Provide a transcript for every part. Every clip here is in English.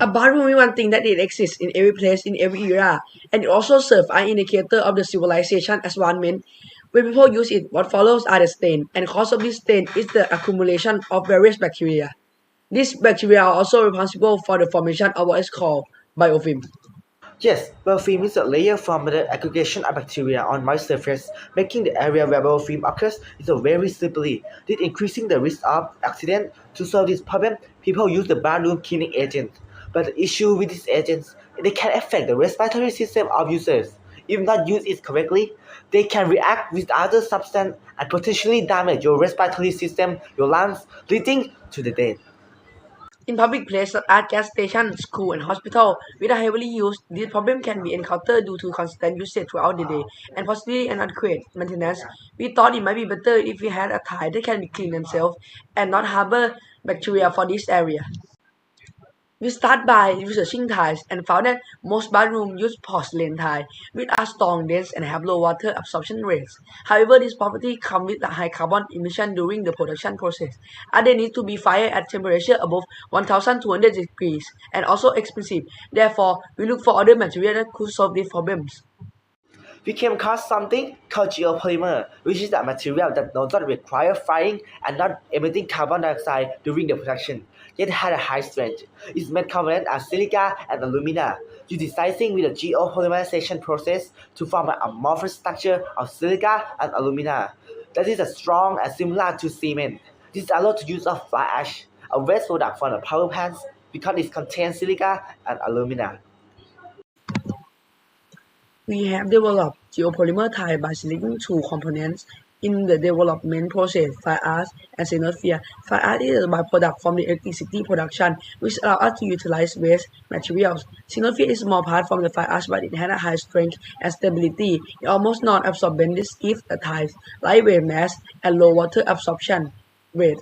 A bathroom is one thing that it exists in every place in every era, and it also serves as an indicator of the civilization environment. When people use it, what follows are the stains, and cause of this stain is the accumulation of various bacteria. These bacteria are also responsible for the formation of what is called biofilm. Yes, biofilm is a layer from the aggregation of bacteria on moist surface, making the area where biofilm occurs is very slippery, this increasing the risk of accident. To solve this problem, people use the bathroom cleaning agent. But the issue with these agents, they can affect the respiratory system of users. If not used it correctly, they can react with other substance and potentially damage your respiratory system, your lungs, leading to the death. In public places as gas stations, schools, and hospitals, which are heavily used, this problem can be encountered due to constant usage throughout the day and possibly inadequate maintenance. We thought it might be better if we had a tile that can be clean themselves and not harbor bacteria for this area. We start by researching tiles and found that most bathrooms use porcelain tile, which are strong, dense, and have low water absorption rates. However, this property comes with high carbon emission during the production process, and they need to be fired at temperature above 1200 degrees and also expensive. Therefore, we look for other materials that could solve these problems. We came across something called geopolymer, which is a material that does not require firing and not emitting carbon dioxide during the production, yet had a high strength. Its main components are silica and alumina, utilizing with the geopolymerization process to form an amorphous structure of silica and alumina that is as strong and similar to cement. This allows to use of fly ash, a waste product from the power plants, because it contains silica and alumina. We have developed geopolymer tile by selecting two components in the development process, fire ash and xenosphere. Fire ash is a byproduct from the electricity production, which allows us to utilize waste materials. Xenosphere is a small part from the fire ash, but it has a high strength and stability. It almost non-absorbent. This gives the tiles lightweight mass and low water absorption rate.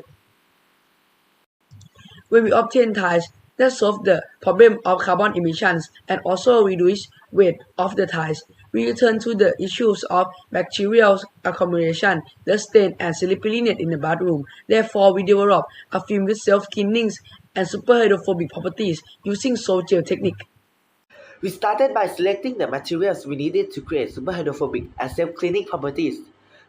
When we obtain tiles that solve the problem of carbon emissions and also reduce weight of the tiles, we return to the issues of bacterial accumulation, the stain, and slipperiness in the bathroom. Therefore, we develop a film with self-cleaning and superhydrophobic properties using soft gel technique. We started by selecting the materials we needed to create superhydrophobic and self-cleaning properties.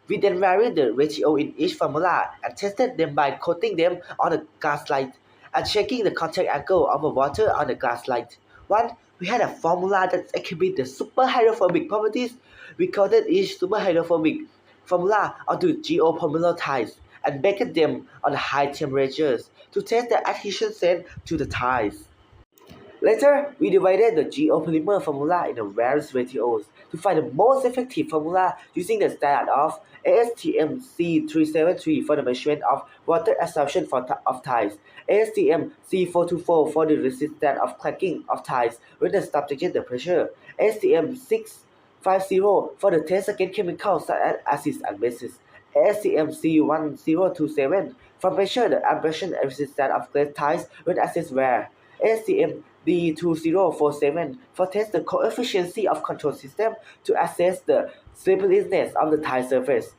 We then varied the ratio in each formula and tested them by coating them on a glass slide and checking the contact angle of the water on the glass slide. One, we had a formula that exhibits the superhydrophobic properties, we coated each superhydrophobic formula onto geopolymer tiles and baked them on high temperatures to test the adhesion strength to the tiles. Later, we divided the geopolymer formula into various ratios to find the most effective formula using the standard of ASTM C373 for the measurement of water absorption for of tiles, ASTM C424 for the resistance of cracking of tiles when the subjected the pressure, ASTM 650 for the test against chemicals such as acids and bases, ASTM C1027 for measure the abrasion resistance of glass tiles when acids wear, ASTM D2047 for test the coefficient of control system to assess the slipperiness of the tile surface.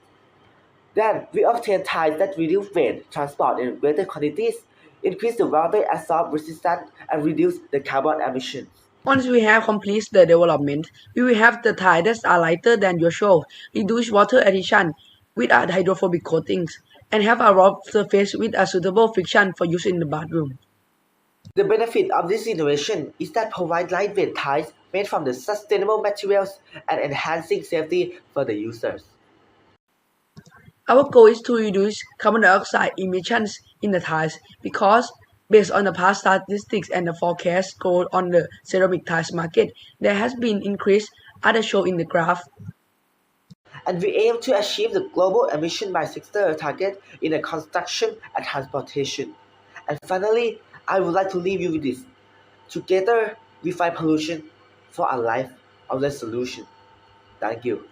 Then we obtain tiles that reduce weight transport in greater quantities, increase the water absorb resistance, and reduce the carbon emissions. Once we have completed the development, we will have the tiles that are lighter than usual, reduce water adhesion with hydrophobic coatings, and have a rough surface with a suitable friction for use in the bathroom. The benefit of this innovation is that provide lightweight tiles made from the sustainable materials and enhancing safety for the users. Our goal is to reduce carbon dioxide emissions in the tiles because based on the past statistics and the forecast goal on the ceramic tiles market, there has been increase as shown in the graph. And we aim to achieve the global emission by sector target in the construction and transportation. And finally, I would like to leave you with this. Together, we fight pollution for a life of the solution. Thank you.